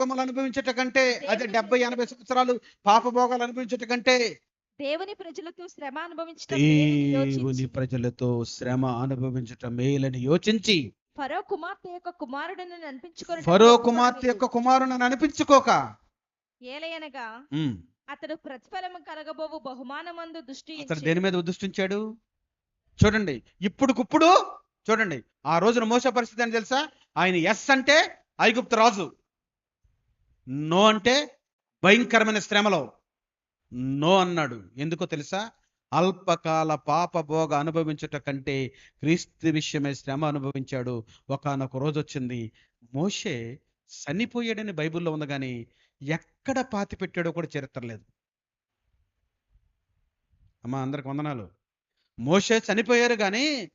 భోగములు అనుభవించట కంటే అదే డెబ్బై ఎనభై సంవత్సరాలు పాప భోగాలు అనుభవించట కంటే దేవుని ప్రజలతో శ్రమ అనుభవించడం మేలని దేవుని యోచించి, ప్రజలతో శ్రమ అనుభవించటం మేలని యోచించి. ఫరో కుమార్తె యొక్క కుమారుడిని అనిపించుకొని ఫరో కుమార్తె యొక్క కుమారుని అనిపించుకోక ఏలయనగా ఉమ్, అతడు ప్రతిఫలము కలగబోవు బహుమానమందు దృష్టి అతడు దేని మీద ఉద్దిష్టించాడు? చూడండి ఇప్పుడుకిప్పుడు చూడండి ఆ రోజున మోస పరిస్థితి అని తెలుసా? ఆయన ఎస్ అంటే ఐగుప్తు రాజు. నో అంటే భయంకరమైన శ్రమలో. నో అన్నాడు. ఎందుకో తెలుసా? అల్పకాల పాప భోగ అనుభవించుట కంటే క్రీస్తు విషయమే శ్రమ అనుభవించాడు. ఒకానొక రోజు వచ్చింది. మోషే చనిపోయాడని బైబిల్లో ఉంది కానీ ఎక్కడ పాతి పెట్టాడో కూడా చరిత్ర లేదు. అమ్మ అందరికి వందనాలు. మోషే చనిపోయారు కానీ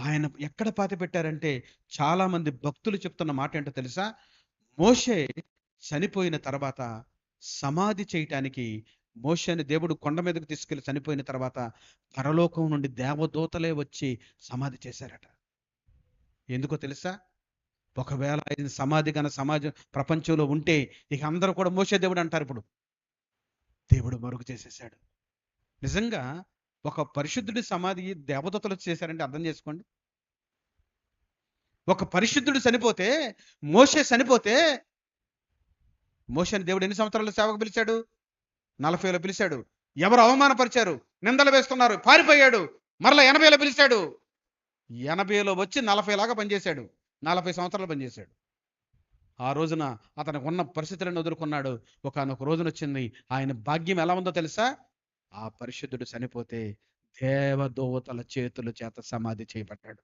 ఆయన ఎక్కడ పాతి పెట్టారంటే చాలా మంది భక్తులు చెప్తున్న మాట ఏంటో తెలుసా? మోషే చనిపోయిన తర్వాత సమాధి చేయటానికి మోషని దేవుడు కొండ మీదకు తీసుకెళ్ళి చనిపోయిన తర్వాత పరలోకం నుండి దేవదూతలే వచ్చి సమాధి చేశారట. ఎందుకో తెలుసా? ఒకవేళ ఆయన సమాధి గన సమాజం ప్రపంచంలో ఉంటే ఇక అందరూ కూడా మోసే దేవుడు అంటారు ఇప్పుడు. దేవుడు మరుగు చేసేసాడు నిజంగా ఒక పరిశుద్ధుడి సమాధి దేవదూతలు చేశారంటే అర్థం చేసుకోండి. ఒక పరిశుద్ధుడు చనిపోతే మోసే చనిపోతే మోషని దేవుడు ఎన్ని సంవత్సరాలు సేవకు పిలిచాడు? నలభైలో పిలిచాడు. ఎవరు అవమానపరిచారు? నిందలు వేస్తున్నారు. పారిపోయాడు. మరలా ఎనభైలో పిలిచాడు. ఎనభైలో వచ్చి నలభై లాగా పనిచేశాడు. నలభై సంవత్సరాలు పనిచేశాడు. ఆ రోజున అతనికి ఉన్న పరిస్థితులను ఎదుర్కొన్నాడు. ఒకనొక రోజున వచ్చింది. ఆయన భాగ్యం ఎలా ఉందో తెలుసా? ఆ పరిశుద్ధుడు చనిపోతే దేవదోవతల చేతుల చేత సమాధి చేయబడ్డాడు.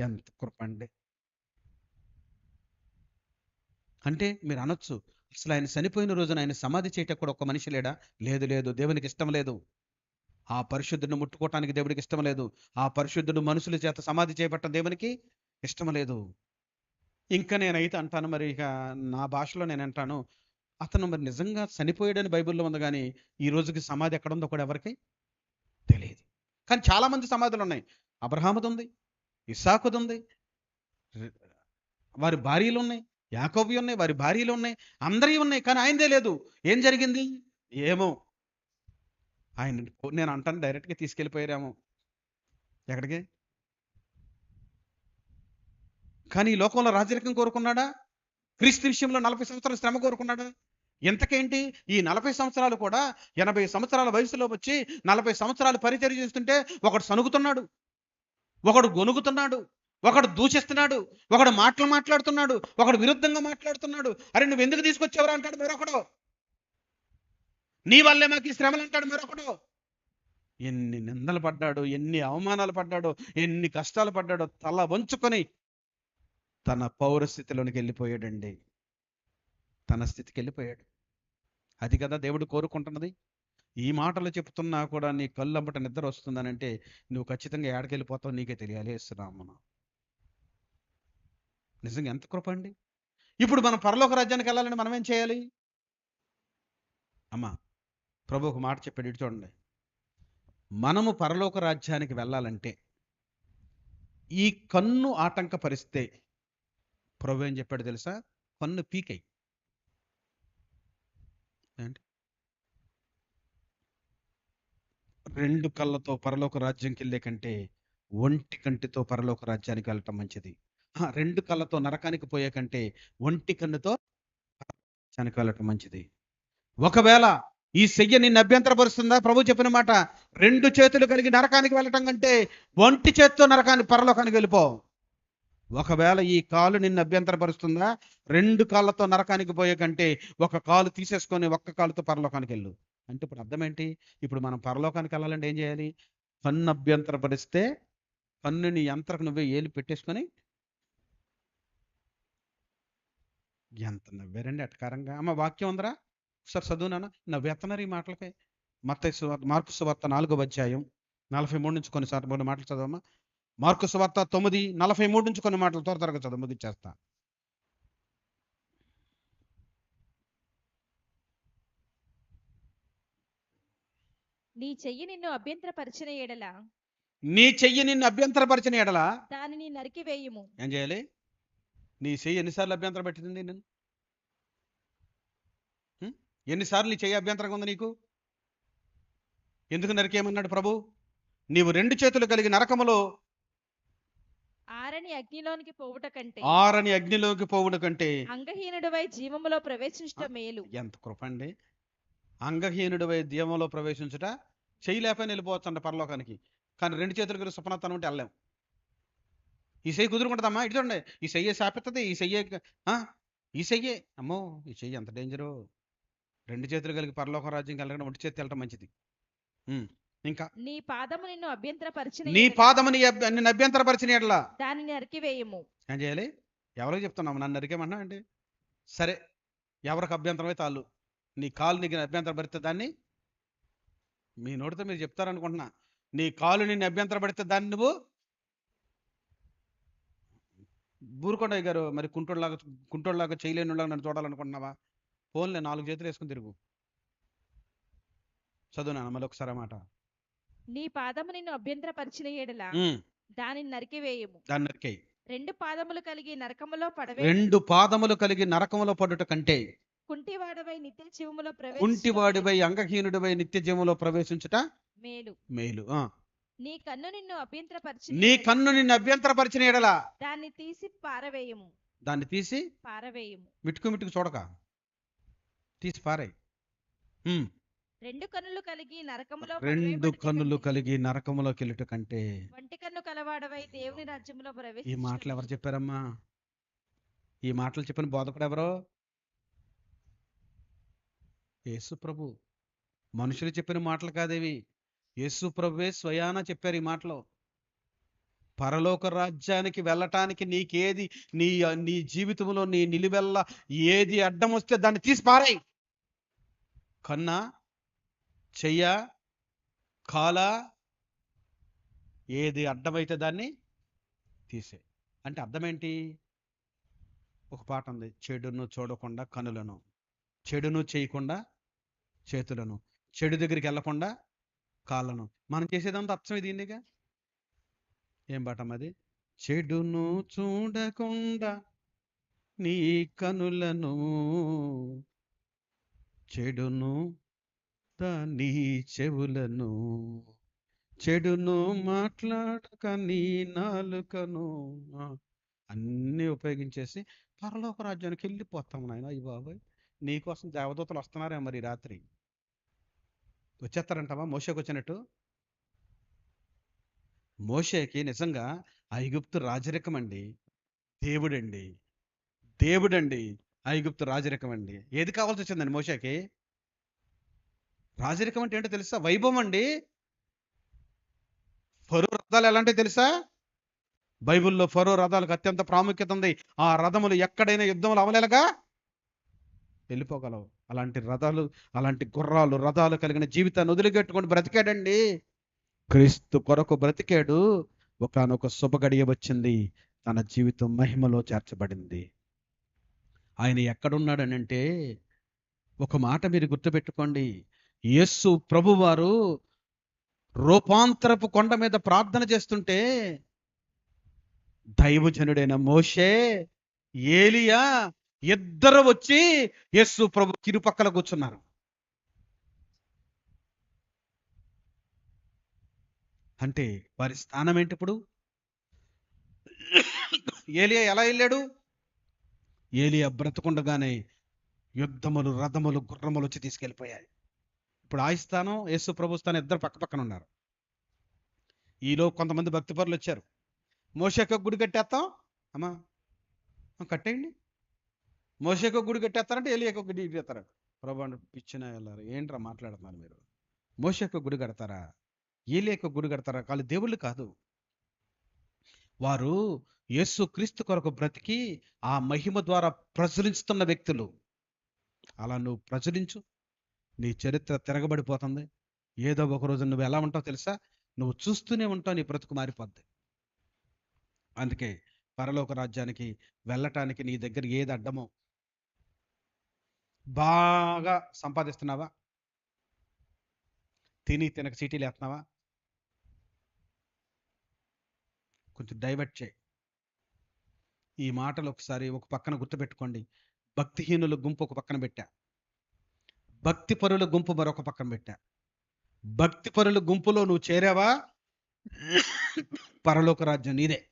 ఎంత కృపండి అంటే మీరు అనొచ్చు అసలు ఆయన చనిపోయిన రోజున ఆయన సమాధి చేయటం కూడా ఒక మనిషి లేడా? లేదు లేదు. దేవునికి ఇష్టం లేదు. ఆ పరిశుద్ధుడిని ముట్టుకోవటానికి దేవుడికి ఇష్టం లేదు. ఆ పరిశుద్ధుడు మనుషుల చేత సమాధి చేయబట్టం దేవునికి ఇష్టం లేదు. ఇంకా నేనైతే అంటాను మరి ఇక నా భాషలో నేను అంటాను అతను మరి నిజంగా చనిపోయాడని బైబిల్లో ఉంది కానీ ఈ రోజుకి సమాధి ఎక్కడ ఉందో కూడా ఎవరికి తెలియదు. కానీ చాలా మంది సమాధులు ఉన్నాయి. అబ్రహాముది ఉంది ఇసాకుది ఉంది వారి భార్యలు ఉన్నాయి. యాకోబి ఉన్నాయి వారి భార్యలు ఉన్నాయి అందరివి ఉన్నాయి కానీ ఆయనదే లేదు. ఏం జరిగింది? ఏమో. ఆయన నేను అంటాను డైరెక్ట్గా తీసుకెళ్ళిపోయారేమో. ఎక్కడికి? కానీ ఈ లోకంలో రాజరికం కోరుకున్నాడా? క్రీస్తు విషయంలో నలభై సంవత్సరాల శ్రమ కోరుకున్నాడా? ఎంతకేంటి? ఈ నలభై సంవత్సరాలు కూడా ఎనభై సంవత్సరాల వయసులో వచ్చి నలభై సంవత్సరాలు పరిచయం చేస్తుంటే ఒకడు సనుగుతున్నాడు. ఒకడు గొనుగుతున్నాడు. ఒకడు దూషిస్తున్నాడు ఒకడు మాటలు మాట్లాడుతున్నాడు ఒకడు విరుద్ధంగా మాట్లాడుతున్నాడు. అరే నువ్వు ఎందుకు తీసుకొచ్చేవరా అంటాడు మరొకడు. నీ వల్లే మాకు ఈ శ్రమలు అంటాడు మరొకడు. ఎన్ని నిందలు పడ్డాడు ఎన్ని అవమానాలు పడ్డాడు ఎన్ని కష్టాలు పడ్డాడో తల వంచుకొని తన పౌరస్థితిలోనికి వెళ్ళిపోయాడండి. తన స్థితికి వెళ్ళిపోయాడు. అది కదా దేవుడు కోరుకుంటున్నది. ఈ మాటలు చెప్తున్నా కూడా నీ కళ్ళంబట నిద్ర వస్తుందనంటే నువ్వు ఖచ్చితంగా ఏడకెళ్ళిపోతావు నీకే తెలియాలి. ఇస్తున్నాము నిజంగా ఎంత కృప అండి. ఇప్పుడు మనం పరలోక రాజ్యానికి వెళ్ళాలని మనం ఏం చేయాలి? అమ్మా ప్రభు ఒక మాట చెప్పాడు ఇటు చూడండి. మనము పరలోక రాజ్యానికి వెళ్ళాలంటే ఈ కన్ను ఆటంకపరిస్తే ప్రభు ఏం చెప్పాడు తెలుసా? కన్ను పీకై రెండు కళ్ళతో పరలోక రాజ్యంకి వెళ్ళే కంటే ఒంటి కంటితో పరలోక రాజ్యానికి వెళ్ళటం మంచిది. రెండు కళ్ళతో నరకానికి పోయే కంటే ఒంటి కన్నుతో రాజ్యానికి వెళ్ళటం మంచిది. ఒకవేళ ఈ సెయ్య నిన్ను అభ్యంతరపరుస్తుందా? ప్రభు చెప్పిన మాట రెండు చేతులు కలిగి నరకానికి వెళ్ళటం కంటే ఒంటి చేత్తో నరకానికి పరలోకానికి వెళ్ళిపో. ఒకవేళ ఈ కాలు నిన్ను అభ్యంతరపరుస్తుందా? రెండు కాళ్ళతో నరకానికి పోయే కంటే ఒక కాలు తీసేసుకొని ఒక్క కాలుతో పరలోకానికి వెళ్ళు. అంటే ఇప్పుడు అర్థం ఏంటి? ఇప్పుడు మనం పరలోకానికి వెళ్ళాలంటే ఏం చేయాలి? కన్ను అభ్యంతరపరిస్తే కన్నుని యంత్రకు నువ్వే ఏలు పెట్టేసుకొని ఎంత నవ్వారండి అటకారంగా. అమ్మ వాక్యం ఉందరా? ఒకసారి చదువునానా నవ్వేస్తున్నారు ఈ మాటలకి. మత మార్కు సువార్త నాలుగో అధ్యాయం. నలభై మూడు నుంచి కొన్ని సార్లు మూడు మాటలు చదవమ్మా. మార్కు సువార్త తొమ్మిది నలభై మూడు నుంచి కొన్ని మాటలు త్వర త్వరగా చదువు ముగించేస్తా నీ చెయ్యి నిన్ను అభ్యంతరపరిచిన ఎడల. నీ చెయ్యి నిన్ను అభ్యంతరపరిచిన ఎడల. దానిని నరికివేయుము. ఏం చేయాలి? నీ చెయ్యి ఎన్నిసార్లు అభ్యంతరం పెట్టింది నేను? ఎన్నిసార్లు నీ చెయ్యి అభ్యంతరంగా ఉంది నీకు? ఎందుకు నరికేయమన్నాడు ప్రభు? నీవు రెండు చేతులు కలిగి నరకములో ఆరని అగ్నిలోనికి పోవుట కంటే ఆరని అగ్నిలోకి పోవుడు కంటే అంగహీనుడివై జీవములో ప్రవేశించట మేలు. ఎంత కృప అండి. అంగహీనుడివై దీవంలో ప్రవేశించుట చేయలేపని వెళ్ళిపోవచ్చంట పరలోకానికి. కానీ రెండు చేతులు కలిగి సుపనత్తనం ఉంటే వెళ్ళాం ఈ చెయ్యి కుదురుకుంటుందమ్మా ఇటు చూడండి. ఈ చెయ్యే శాపిస్తుంది ఈ చెయ్యే ఆ? ఈ చెయ్యే అమ్మో ఈ చెయ్యి ఎంత డేంజరు. రెండు చేతులు కలిగి పరలోక రాజ్యం కలగడం ఒంటి చేతి వెళ్ళటం మంచిది. ఇంకా నీ పాదము నిన్ను అభ్యంతరపరిచిన నీ అభ్య- నిన్ను అభ్యంతరపరిచిన దానిని నరికివేయము ఏం చేయాలి? ఎవరికి చెప్తున్నాము నన్ను నరికేమన్నా అండి సరే ఎవరికి అభ్యంతరం అయితే వాళ్ళు నీ కాలు నీకు అభ్యంతరం పడితే దాన్ని మీ నోటితో మీరు చెప్తారనుకుంటున్నా. నీ కాలు నిన్ను అభ్యంతరం పడితే దాన్ని నువ్వు బూరుకొండయ్య గారు మరి కుంటోళ్ళలాగా కుంటోళ్ళలాగా చేయలేని నన్ను చూడాలనుకుంటున్నావా? ఫోన్లే నాలుగు చేతులు వేసుకుని తిరుగు. చదువు నాన్న మళ్ళీ ఒకసారి మాట. నీ పాదము నిన్ను అభ్యంతరపరిచిన ఉమ్, దానిని నరికివేయము దాన్ని నరికేయి రెండు పాదములు కలిగి నరకములో పడవే. రెండు పాదములు కలిగి నరకములో పడుట కంటే కుంటివాడవై నిత్య జీవములో కుంటివాడిపై అంగహీనుడిపై నిత్య జీవంలో ప్రవేశించుట మేలు. మేలు. ఆ. నీ కన్ను నిన్ను అభ్యంతరపరిచిన నీ కన్ను నిన్ను అభ్యంతరపరిచిన ఎడల. దాన్ని తీసి పారవేయము. దాన్ని తీసి పారవేయము. మిట్టుకు మిట్టుకు చూడక. తీసి పారాయి. రెండు కన్నులు కలిగి నరకములో రెండు కన్నులు కలిగి నరకములోకి వెళ్ళుట కంటే వంటి కన్ను కలవాడవై దేవుని రాజ్యములో ఈ ప్రవేశించుట మాటలు ఎవరు. చెప్పారమ్మా? ఈ మాటలు చెప్పిన బోధకుడు ఎవరో? యేసు ప్రభు. మనుషులు చెప్పిన మాటలు కాదేవి. యేసు ప్రభువే స్వయాన చెప్పారు ఈ మాటలో. పరలోక రాజ్యానికి వెళ్ళటానికి నీకేది నీ నీ జీవితంలో నీ నిలువెల్ల ఏది అడ్డం వస్తే దాన్ని తీసి పారాయి. కన్నా చెయ్య కాల ఏది అడ్డమైతే దాన్ని తీసే అంటే అర్థమేంటి? ఒక పాట ఉంది చెడును చూడకుండా కనులను. చెడును చేయకుండా చేతులను. చెడు దగ్గరికి వెళ్ళకుండా కాళ్ళను. మనం చేసేదంతా అర్థం ఇది ఇందిగా ఏం పాట అది? చెడును చూడకుండా నీ కనులను చెడును నీ చెవులను చెడును మాట్లాడక నీ నాలుకను అన్నీ ఉపయోగించేసి పరలోక రాజ్యానికి వెళ్ళిపోతాం నాయన ఈ బాబాయ్. నీకోసం దేవదూతలు వస్తున్నారే మరి రాత్రి. వచ్చేస్తారంటావా? మోషేకి వచ్చినట్టు? మోషేకి నిజంగా ఐగుప్తు రాజరికం అండి దేవుడండి దేవుడండి ఐగుప్తు రాజరికం అండి ఏది కావాల్సి వచ్చిందండి మోషేకి? రాజరికం అంటే ఏంటో తెలుసా? వైభవం అండి. ఫరో రథాలు ఎలాంటివి తెలుసా? బైబిల్లో ఫరో రథాలకు అత్యంత ప్రాముఖ్యత ఉంది. ఆ రథములు ఎక్కడైనా యుద్ధములు అవలేలగా వెళ్ళిపోగలవు. అలాంటి రథాలు అలాంటి గుర్రాలు రథాలు కలిగిన జీవితాన్ని వదిలిపెట్టుకొని బ్రతికాడండి. క్రీస్తు కొరకు బ్రతికాడు. ఒకనొక శుభగడియ వచ్చింది. తన జీవితం మహిమలో చేర్చబడింది. ఆయన ఎక్కడున్నాడనంటే ఒక మాట మీరు గుర్తుపెట్టుకోండి. యస్సు ప్రభువారు రూపాంతరపు కొండ మీద ప్రార్థన చేస్తుంటే దైవజనుడైన మోషే ఏలియా ఇద్దరు వచ్చి యస్సు ప్రభు కిరుపక్కల కూర్చున్నారు. అంటే వారి స్థానం ఏంటి ఇప్పుడు? ఏలియా ఎలా వెళ్ళాడు? ఏలియా బ్రతకుండగానే యుద్ధములు రథములు గుర్రములు వచ్చి తీసుకెళ్ళిపోయాయి. ఇప్పుడు ఆ స్థానం యేసు ప్రభు స్థానం ఇద్దరు పక్క పక్కన ఉన్నారు. ఈలో కొంతమంది భక్తిపరులు వచ్చారు. మోషకు గుడి కట్టేస్తాం? అమ్మా కట్టేయండి. మోషకు గుడి కట్టేస్తారంటే ఏలియాకు గుడి కట్టేస్తారు ప్రభు అంటే పిచ్చిన వెళ్ళారు? ఏంట్రా మాట్లాడుతున్నారు మీరు? మోషకు గుడి కడతారా? ఏలియకు గుడి కడతారా? వాళ్ళు దేవుళ్ళు కాదు. వారు యేసు క్రీస్తు కొరకు బ్రతికి ఆ మహిమ ద్వారా ప్రచురిస్తున్న వ్యక్తులు. అలా నువ్వు ప్రచురించు నీ చరిత్ర తిరగబడిపోతుంది. ఏదో ఒక రోజు నువ్వు ఎలా ఉంటావు తెలుసా? నువ్వు చూస్తూనే ఉంటావు నీ బ్రతుకు మారిపోద్ది. అందుకే పరలోక రాజ్యానికి వెళ్ళటానికి నీ దగ్గర ఏది అడ్డమో బాగా సంపాదిస్తున్నావా? తిని తినక చీటీలు వేస్తున్నావా? కొంచెం డైవర్ట్ చేయి. ఈ మాటలు ఒకసారి ఒక పక్కన గుర్తుపెట్టుకోండి. భక్తిహీనుల గుంపు ఒక పక్కన పెట్టా. భక్తి పరుల గుంపు మరొక పక్కన పెట్టా. భక్తి పరుల గుంపులో నువ్వు చేరావా? పరలోక రాజ్యం నీదే.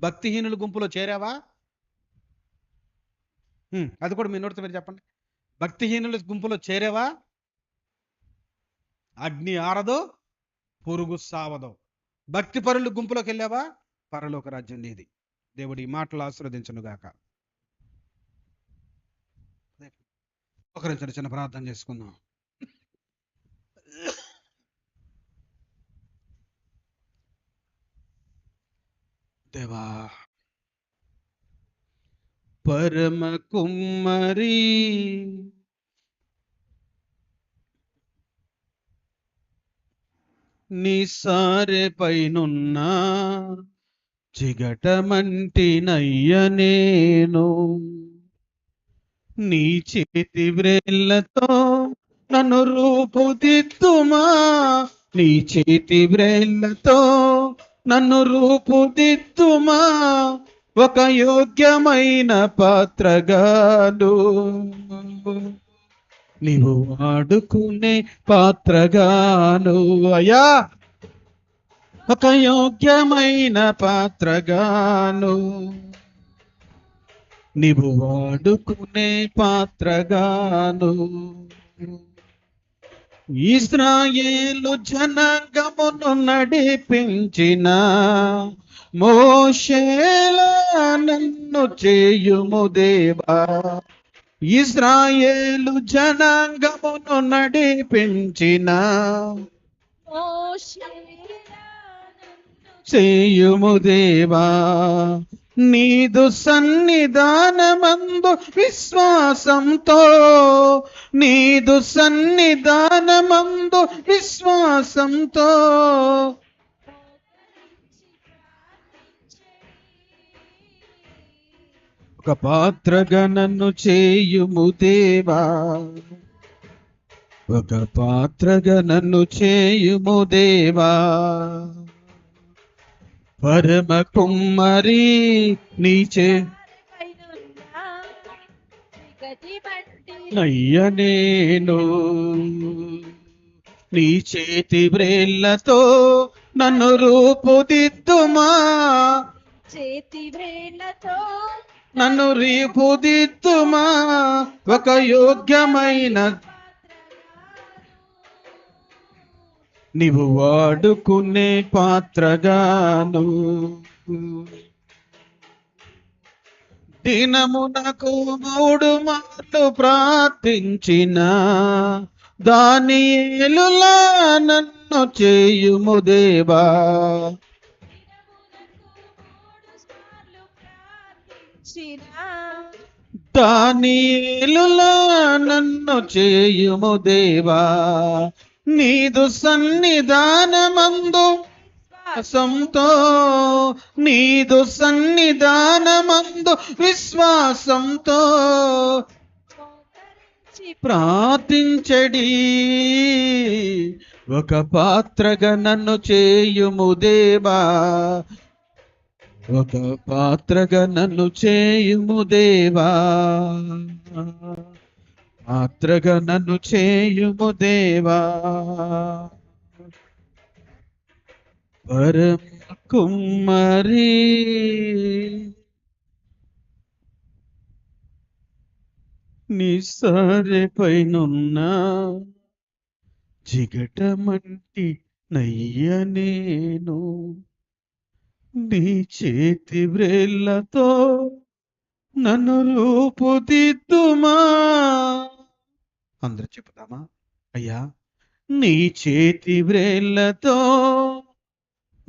భక్తిహీనుల గుంపులో చేరావా? అది కూడా మీ నోటితో మీరు చెప్పండి. భక్తిహీనుల గుంపులో చేరావా? అగ్ని ఆరదో పురుగు సావదో. భక్తి పరులు గుంపులోకి వెళ్ళావా? పరలోక రాజ్యం నీది. దేవుడి ఈ మాటలు ఆశీర్వదించనుగాక ఒకరించిన చిన్న ప్రార్థన చేసుకుందాం. దేవా పరమ కుమ్మరి. నిసారె పైనున్న చిగటమంటినయ్య నేను. నీ చేతి వ్రేళ్ళతో నన్ను రూపుదిద్దుమా? నీ చేతి వ్రేళ్ళతో నన్ను రూపుదిద్దుమా? ఒక యోగ్యమైన పాత్రగాను నీవు వాడుకునే పాత్రగాను అయ్యా. ఒక యోగ్యమైన పాత్రగాను. నీవు వాడుకునే పాత్రగాను. ఇస్రాయేలు జనగమును నడిపించిన మోషేలా నన్ను చేయుము దేవా. ఇస్రాయేలు జనాంగమును నడిపించిన చేయుము దేవా. నీదు సన్నిధానమందు విశ్వాసంతో నీదు సన్నిధానమందు విశ్వాసంతో ఒక పాత్రగా నన్ను చేయుము దేవా. ఒక పాత్రగా నన్ను చేయుము దేవా. పరమ కుమ్మరి నీచే నయ్య నేను. నీ చేతి బ్రేళ్ళతో నన్ను రూపుదిద్దుమా. చేతి బ్రేళ్ళతో నన్ను రీపుదిద్దుమా ఒక యోగ్యమైన నీవు వాడుకునే పాత్రగాను. దినమునకు మూడు మార్లు ప్రార్థించిన దాని ఏలులా నన్ను చేయుము దేవా. దానియేలులా నన్ను చేయుము దేవా. నీదు సన్నిధానమందు విశ్వాసంతో నీదు సన్నిధానమందు విశ్వాసంతో ప్రార్థించడి. ఒక పాత్రగా నన్ను చేయుము దేవా. ఒక పాత్రగా నన్ను చేయుము దేవా పాత్రగా నన్ను చేయుము దేవా పరమ కుమ్మరి నిసారె పైనున్న జిగటమంటి నయ్య నేను. నీ చేతి వ్రేళ్ళతో నన్ను రూపుదిద్దుమా? అందరూ చెప్పుదామా? అయ్యా నీ చేతి వ్రేళ్ళతో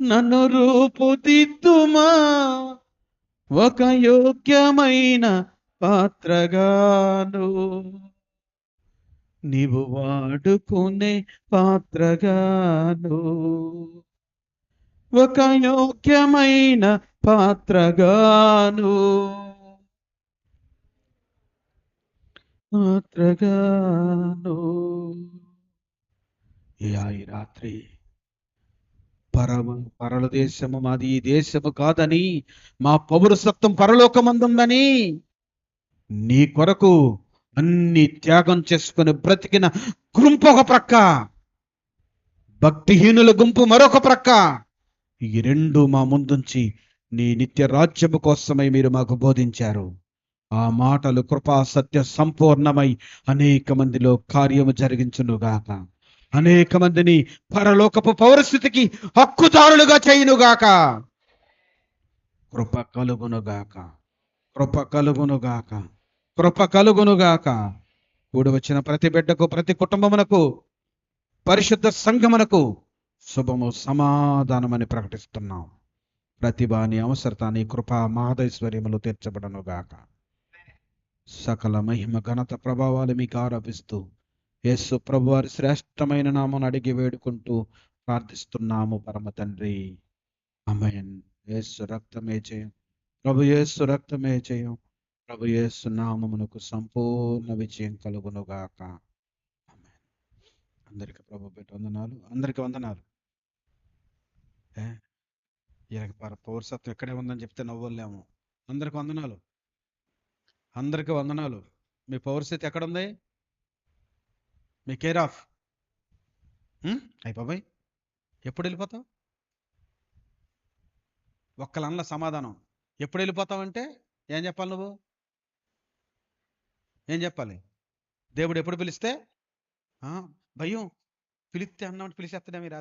నన్ను రూపుదిద్దుమా? ఒక యోగ్యమైన పాత్రగాను. నీవు వాడుకునే పాత్రగాను. ఒక యోగ్యమైన పాత్రగాను. పాత్రగాను. ఈ రాత్రి? పరమ పరల దేశము మాది ఈ దేశము కాదని మా పౌరసత్వం పరలోకమందుందని. నీ కొరకు అన్ని త్యాగం చేసుకుని బ్రతికిన గుంపు ఒక ప్రక్క భక్తిహీనుల గుంపు మరొక ప్రక్క. ఈ రెండు మా ముందుంచి నీ నిత్య రాజ్యము కోసమై మీరు మాకు బోధించారు. ఆ మాటలు కృపా సత్య సంపూర్ణమై అనేక మందిలో కార్యము జరిగించునుగాక. అనేక మందిని పరలోకపు పౌరస్థితికి హక్కుదారులుగా చేయునుగాక. కృప కలుగునుగాక. కృప కలుగునుగాక. కృప కలుగునుగాక. కూడి వచ్చిన ప్రతి బిడ్డకు ప్రతి కుటుంబమునకు పరిశుద్ధ సంఘమునకు శుభము సమాధానమని ప్రకటిస్తున్నాం. ప్రతిభాని అవసరత నీ కృపా మహదైశ్వర్యములు తీర్చబడనుగాక సకల మహిమ ఘనత ప్రభావాలు మీకు ఆరోపిస్తూ యేసు ప్రభు వారి శ్రేష్టమైన నామను అడిగి వేడుకుంటూ ప్రార్థిస్తున్నాము పరమ తండ్రి. అమయన్ యేసు రక్తమే చేయం ప్రభు యేసు రక్తమే చేయం ప్రభు యేసు నామమునకు సంపూర్ణ విజయం కలుగునుగాక అందరికి ప్రభు పెట్టి వందనాలు. అందరికి వందనాలు. ఏ? ఈయనకి పౌరసత్వం ఎక్కడే ఉందని చెప్తే నవ్వలేము. అందరికి వందనాలు. అందరికి వందనాలు. మీ పౌరస్థితి ఎక్కడుంది మీ కేర్ ఆఫ్. అయిపోయి ఎప్పుడు వెళ్ళిపోతావు? ఒక్కలన్ల సమాధానం. ఎప్పుడు వెళ్ళిపోతావంటే ఏం చెప్పాలి నువ్వు? ఏం చెప్పాలి? దేవుడు ఎప్పుడు పిలిస్తే? ఆ, భయం. పిలిస్తే అన్నామంటే పిలిచేస్తాడే మీరు?